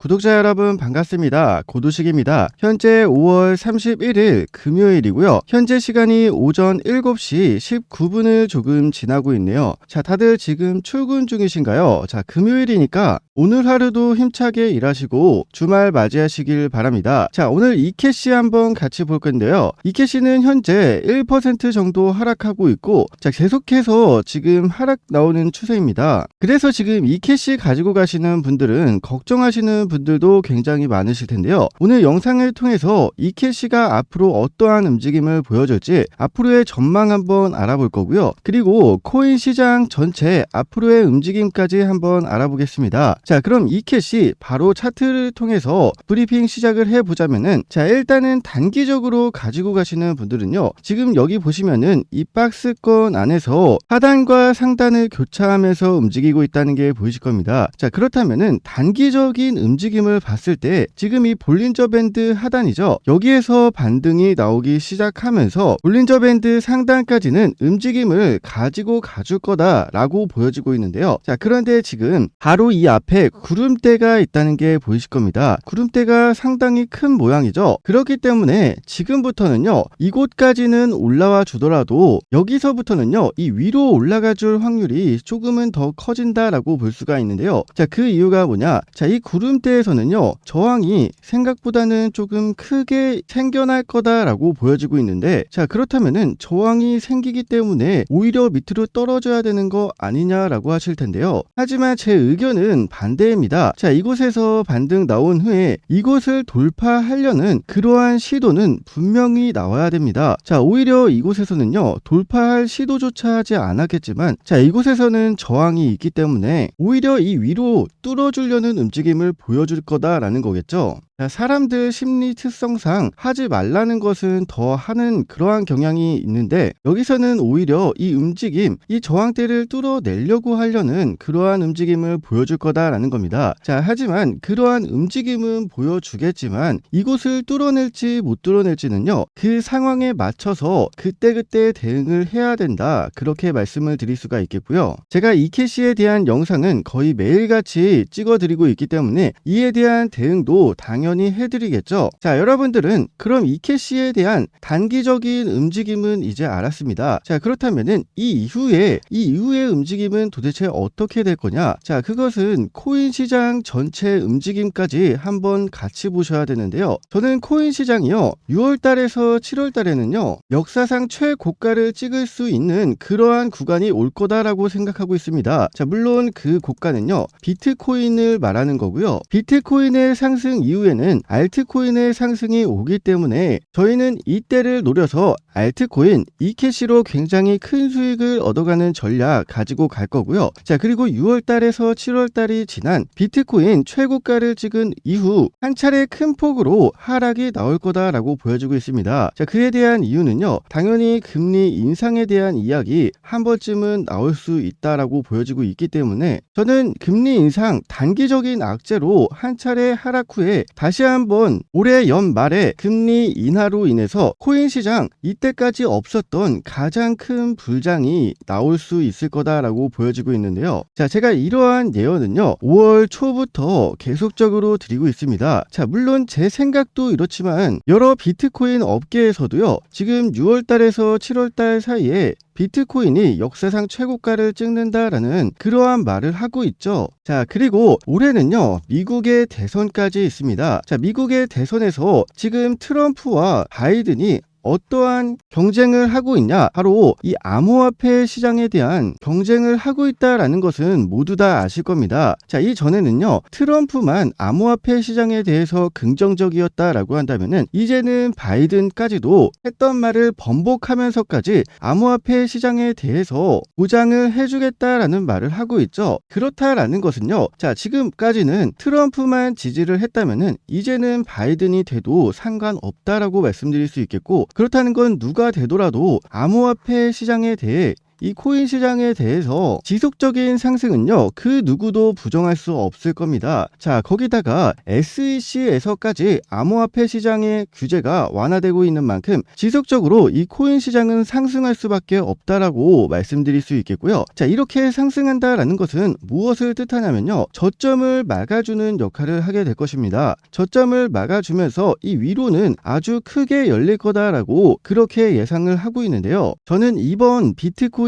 구독자 여러분 반갑습니다. 고두식입니다. 현재 5월 31일 금요일이고요. 현재 시간이 오전 7시 19분을 조금 지나고 있네요. 자, 다들 지금 출근 중이신가요? 자, 금요일이니까 오늘 하루도 힘차게 일하시고 주말 맞이하시길 바랍니다. 자, 오늘 이캐시 한번 같이 볼 건데요. 이캐시는 현재 1% 정도 하락하고 있고 자, 계속해서 지금 하락 나오는 추세입니다. 그래서 지금 이캐시 가지고 가시는 분들은 걱정하시는 분들도 굉장히 많으실 텐데요. 오늘 영상을 통해서 이캐시가 앞으로 어떠한 움직임을 보여줄지 앞으로의 전망 한번 알아볼 거고요. 그리고 코인 시장 전체 앞으로의 움직임까지 한번 알아보겠습니다. 자, 그럼 이캐시 바로 차트를 통해서 브리핑 시작을 해보자면은 자, 일단은 단기적으로 가지고 가시는 분들은요. 지금 여기 보시면은 이 박스권 안에서 하단과 상단을 교차하면서 움직이고 있다는 게 보이실 겁니다. 자, 그렇다면은 단기적인 움직임 을 봤을 때 지금 이 볼린저 밴드 하단이죠. 여기에서 반등이 나오기 시작하면서 볼린저 밴드 상단까지는 움직임을 가지고 가줄 거다라고 보여지고 있는데요. 자, 그런데 지금 바로 이 앞에 구름대가 있다는 게 보이실 겁니다. 구름대가 상당히 큰 모양이죠. 그렇기 때문에 지금부터는요, 이곳까지는 올라와 주더라도 여기서부터는요, 이 위로 올라가 줄 확률이 조금은 더 커진다라고 볼 수가 있는데요. 자, 그 이유가 뭐냐? 자, 이 구름대 에서는요, 저항이 생각보다는 조금 크게 생겨날 거다라고 보여지고 있는데, 자, 그렇다면은 저항이 생기기 때문에 오히려 밑으로 떨어져야 되는 거 아니냐라고 하실 텐데요. 하지만 제 의견은 반대입니다. 자, 이곳에서 반등 나온 후에 이곳을 돌파하려는 그러한 시도는 분명히 나와야 됩니다. 자, 오히려 이곳에서는요, 돌파할 시도조차 하지 않았겠지만, 자, 이곳에서는 저항이 있기 때문에 오히려 이 위로 뚫어주려는 움직임을 보여 줄 거다라는 거겠죠. 자, 사람들 심리 특성상 하지 말라는 것은 더 하는 그러한 경향이 있는데 여기서는 오히려 이 움직임, 이 저항대를 뚫어내려고 하려는 그러한 움직임을 보여줄 거다라는 겁니다. 자, 하지만 그러한 움직임은 보여주겠지만 이곳을 뚫어낼지 못 뚫어낼지는요. 그 상황에 맞춰서 그때그때 대응을 해야 된다. 그렇게 말씀을 드릴 수가 있겠고요. 제가 이 캐시에 대한 영상은 거의 매일같이 찍어드리고 있기 때문에 이에 대한 대응도 당연히 당연히 해드리겠죠. 자, 여러분들은 그럼 이 캐시에 대한 단기적인 움직임은 이제 알았습니다. 자, 그렇다면은 이 이후에 이 이후의 움직임은 도대체 어떻게 될 거냐? 자, 그것은 코인 시장 전체 움직임까지 한번 같이 보셔야 되는데요. 저는 코인 시장이요. 6월 달에서 7월 달에는요. 역사상 최고가를 찍을 수 있는 그러한 구간이 올 거다라고 생각하고 있습니다. 자, 물론 그 고가는요. 비트코인을 말하는 거고요. 비트코인의 상승 이후에는 때는 알트코인의 상승이 오기 때문에 저희는 이때를 노려서 알트코인 이캐시로 굉장히 큰 수익을 얻어가는 전략 가지고 갈 거고요. 자, 그리고 6월 달에서 7월 달이 지난 비트코인 최고가를 찍은 이후 한 차례 큰 폭으로 하락이 나올 거다라고 보여지고 있습니다. 자, 그에 대한 이유는요. 당연히 금리 인상에 대한 이야기 한 번쯤은 나올 수 있다라고 보여지고 있기 때문에 저는 금리 인상 단기적인 악재로 한 차례 하락 후에 다시 한번 올해 연말에 금리 인하로 인해서 코인 시장 이때까지 없었던 가장 큰 불장이 나올 수 있을 거다라고 보여지고 있는데요. 자, 제가 이러한 예언은요. 5월 초부터 계속적으로 드리고 있습니다. 자, 물론 제 생각도 이렇지만 여러 비트코인 업계에서도요. 지금 6월 달에서 7월 달 사이에 비트코인이 역사상 최고가를 찍는다라는 그러한 말을 하고 있죠. 자, 그리고 올해는요, 미국의 대선까지 있습니다. 자, 미국의 대선에서 지금 트럼프와 바이든이 어떠한 경쟁을 하고 있냐? 바로 이 암호화폐 시장에 대한 경쟁을 하고 있다라는 것은 모두 다 아실 겁니다. 자, 이 전에는요, 트럼프만 암호화폐 시장에 대해서 긍정적이었다라고 한다면은 이제는 바이든까지도 했던 말을 번복하면서까지 암호화폐 시장에 대해서 보장을 해주겠다라는 말을 하고 있죠. 그렇다라는 것은요, 자, 지금까지는 트럼프만 지지를 했다면은 이제는 바이든이 돼도 상관없다라고 말씀드릴 수 있겠고, 그렇다는 건 누가 되더라도 암호화폐 시장에 대해 이 코인 시장에 대해서 지속적인 상승은요, 그 누구도 부정할 수 없을 겁니다. 자, 거기다가 SEC에서까지 암호화폐 시장의 규제가 완화되고 있는 만큼 지속적으로 이 코인 시장은 상승할 수밖에 없다라고 말씀드릴 수 있겠고요. 자, 이렇게 상승한다라는 것은 무엇을 뜻하냐면요. 저점을 막아주는 역할을 하게 될 것입니다. 저점을 막아주면서 이 위로는 아주 크게 열릴 거다라고 그렇게 예상을 하고 있는데요. 저는 이번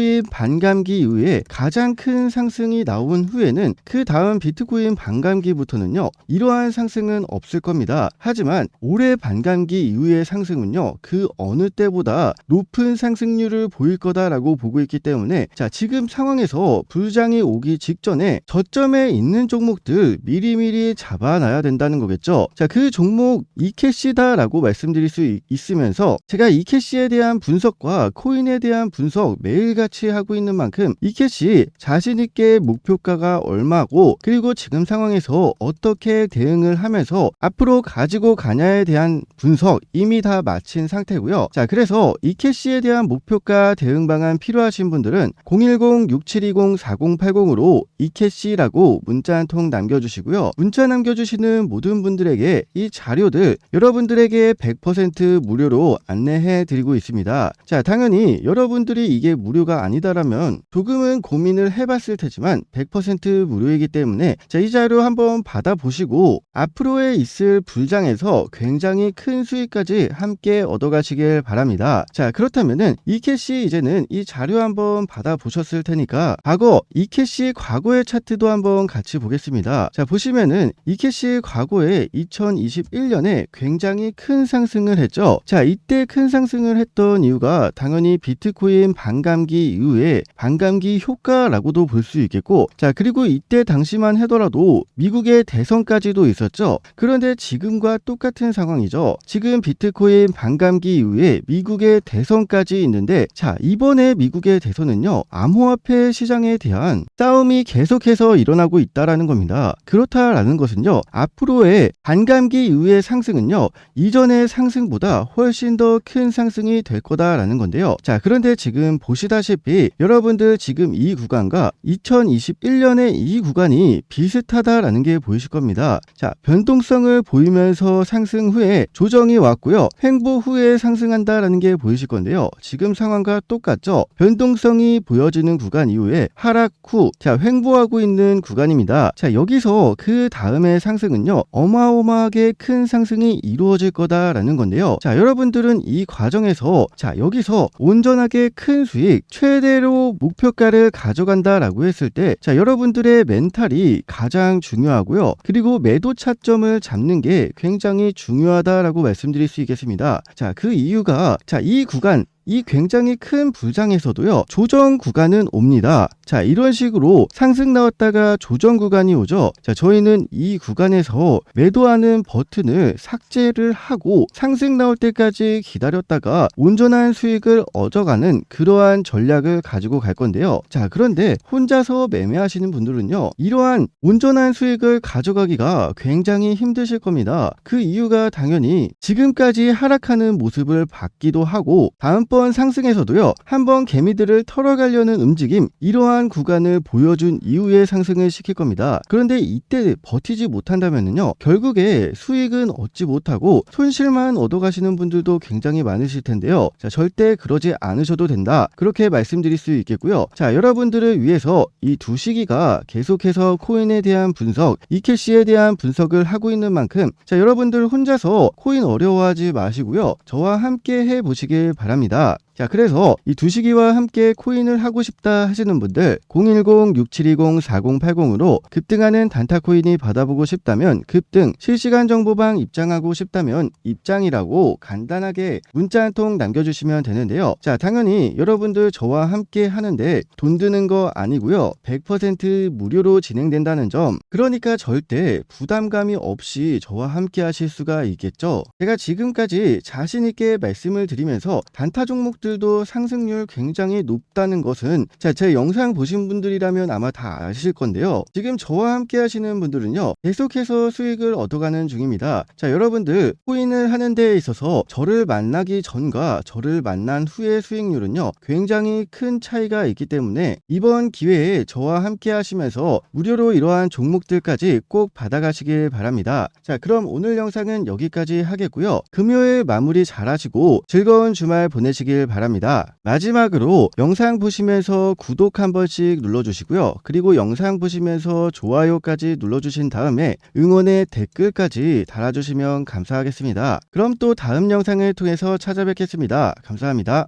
비트코인 반감기 이후에 가장 큰 상승이 나온 후에는 그 다음 비트코인 반감기부터는요. 이러한 상승은 없을 겁니다. 하지만 올해 반감기 이후의 상승은요. 그 어느 때보다 높은 상승률을 보일 거다라고 보고 있기 때문에 자, 지금 상황에서 불장이 오기 직전에 저점에 있는 종목들 미리미리 잡아놔야 된다는 거겠죠. 자, 그 종목 이캐시다라고 말씀드릴 수 있- 있으면서 제가 이캐시에 대한 분석과 코인에 대한 분석 매일같이 하고 있는 만큼 이 캐시 자신있게 목표가가 얼마고 그리고 지금 상황에서 어떻게 대응을 하면서 앞으로 가지고 가냐에 대한 분석 이미 다 마친 상태고요. 자, 그래서 이 캐시에 대한 목표가 대응 방안 필요하신 분들은 010-6720-4080으로 이 캐시라고 문자 한 통 남겨주시고요. 문자 남겨주시는 모든 분들에게 이 자료들 여러분들에게 100% 무료로 안내해 드리고 있습니다. 자, 당연히 여러분들이 이게 무료가 아니다라면 조금은 고민을 해봤을 테지만 100% 무료이기 때문에 자, 이 자료 한번 받아보시고 앞으로에 있을 불장에서 굉장히 큰 수익까지 함께 얻어가시길 바랍니다. 자, 그렇다면은 이캐시 이제는 이 자료 한번 받아보셨을 테니까 과거 이캐시 과거의 차트도 한번 같이 보겠습니다. 자, 보시면은 이캐시 과거에 2021년에 굉장히 큰 상승을 했죠. 자, 이때 큰 상승을 했던 이유가 당연히 비트코인 반감기 이후에 반감기 효과라고도 볼 수 있겠고, 자, 그리고 이때 당시만 하더라도 미국의 대선까지도 있었죠. 그런데 지금과 똑같은 상황이죠. 지금 비트코인 반감기 이후에 미국의 대선까지 있는데, 자, 이번에 미국의 대선은요, 암호화폐 시장에 대한 싸움이 계속해서 일어나고 있다라는 겁니다. 그렇다라는 것은요, 앞으로의 반감기 이후의 상승은요, 이전의 상승보다 훨씬 더 큰 상승이 될 거다라는 건데요. 자, 그런데 지금 보시다시피 여러분들 지금 이 구간과 2021년의 이 구간이 비슷하다라는 게 보이실 겁니다. 자, 변동성을 보이면서 상승 후에 조정이 왔고요. 횡보 후에 상승한다라는 게 보이실 건데요. 지금 상황과 똑같죠. 변동성이 보여지는 구간 이후에 하락 후, 자, 횡보하고 있는 구간입니다. 자, 여기서 그 다음의 상승은요, 어마어마하게 큰 상승이 이루어질 거다라는 건데요. 자, 여러분들은 이 과정에서, 자, 여기서 온전하게 큰 수익, 최대로 목표가를 가져간다라고 했을 때, 자, 여러분들의 멘탈이 가장 중요하고요. 그리고 매도 차점을 잡는 게 굉장히 중요하다라고 말씀드릴 수 있겠습니다. 자, 그 이유가, 자, 이 구간, 이 굉장히 큰 불장에서도요 조정 구간은 옵니다. 자 이런 식으로 상승 나왔다가 조정 구간이 오죠. 자 저희는 이 구간에서 매도하는 버튼을 삭제를 하고 상승 나올 때까지 기다렸다가 온전한 수익을 얻어가는 그러한 전략을 가지고 갈 건데요. 자 그런데 혼자서 매매하시는 분들은요 이러한 온전한 수익을 가져가기가 굉장히 힘드실 겁니다. 그 이유가 당연히 지금까지 하락하는 모습을 봤기도 하고 다음번 상승에서도요 한번 개미들을 털어가려는 움직임 이러한 구간을 보여준 이후에 상승을 시킬 겁니다. 그런데 이때 버티지 못한다면요 결국에 수익은 얻지 못하고 손실만 얻어가시는 분들도 굉장히 많으실 텐데요. 자 절대 그러지 않으셔도 된다. 그렇게 말씀드릴 수 있겠고요. 자 여러분들을 위해서 이 두 시기가 계속해서 코인에 대한 분석 이캐시에 대한 분석을 하고 있는 만큼 자 여러분들 혼자서 코인 어려워하지 마시고요. 저와 함께 해 보시길 바랍니다 up. 자, 그래서 이 두 시기와 함께 코인을 하고 싶다 하시는 분들 010-6720-4080으로 급등하는 단타 코인이 받아보고 싶다면 급등 실시간 정보방 입장하고 싶다면 입장이라고 간단하게 문자 한 통 남겨주시면 되는데요. 자, 당연히 여러분들 저와 함께 하는데 돈 드는 거 아니고요. 100% 무료로 진행된다는 점. 그러니까 절대 부담감이 없이 저와 함께 하실 수가 있겠죠. 제가 지금까지 자신 있게 말씀을 드리면서 단타 종목들 종목들도 상승률 굉장히 높다는 것은 자, 제 영상 보신 분들이라면 아마 다 아실 건데요. 지금 저와 함께 하시는 분들은요. 계속해서 수익을 얻어가는 중입니다. 자, 여러분들 코인을 하는 데에 있어서 저를 만나기 전과 저를 만난 후의 수익률은요. 굉장히 큰 차이가 있기 때문에 이번 기회에 저와 함께 하시면서 무료로 이러한 종목들까지 꼭 받아가시길 바랍니다. 자, 그럼 오늘 영상은 여기까지 하겠고요. 금요일 마무리 잘 하시고 즐거운 주말 보내시길 바랍니다. 마지막으로 영상 보시면서 구독 한 번씩 눌러주시고요. 그리고 영상 보시면서 좋아요까지 눌러주신 다음에 응원의 댓글까지 달아주시면 감사하겠습니다. 그럼 또 다음 영상을 통해서 찾아뵙겠습니다. 감사합니다.